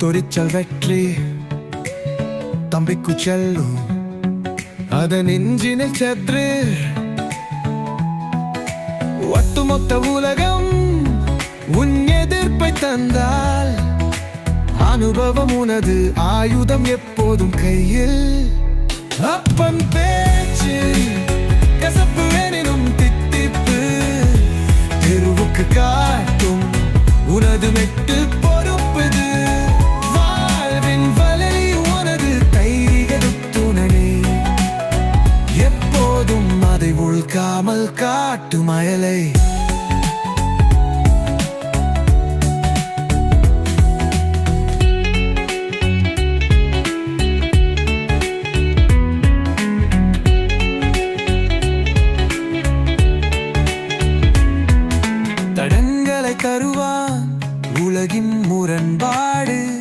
துரிச்சல் வெற்றி தம்பிக்கு செல்லும். அதன் நெஞ்சினை சென்று ஒட்டுமொத்த உலகம் உன் எதிர்ப்பை தந்தால் அனுபவம் உனது ஆயுதம் எப்போதும் கையில். அப்பன் பேச்சு கடல் காட்டு மயலை. தடங்களை தருவான் உலகின் முரண்பாடு.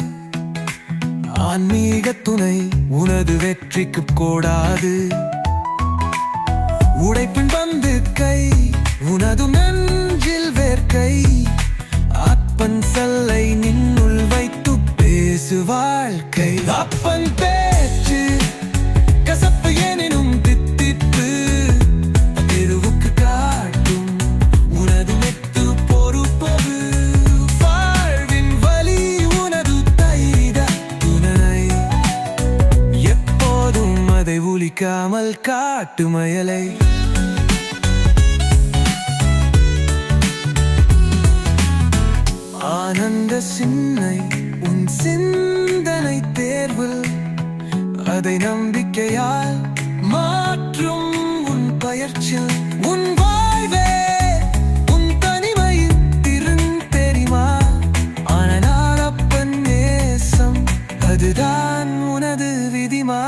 ஆன்மீக துணை உனது வெற்றிக்கு கோடாது. உடைப்பின் பந்து கை உனது நெஞ்சில் வேர்க்கை. அப்பன் சல்லை நின்னுள் வைத்து பேசு வாழ்க்கை. அப்பன் பேச்சு கசப்பு எனினும் தித்திப்பு. தெருவுக்கு காட்டும் உனது மெத்து பொறுப்பது. வாழ்வின் வலி உனது தைத துணை. எப்போதும் அதை ஒலிக்காமல் காட்டு மயலை உன் சிந்தனை தேர்வில் அதை நம்பிக்கையால் மாற்றும் உன் பயிற்சியில். உன் வாழ்வே உன் தனிமையின் திருந்தெரிமா ஆனால் அப்பன் நேசம் அதுதான் உனது விதிமா?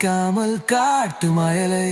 நினைக்காமல் காட்டு மயலை.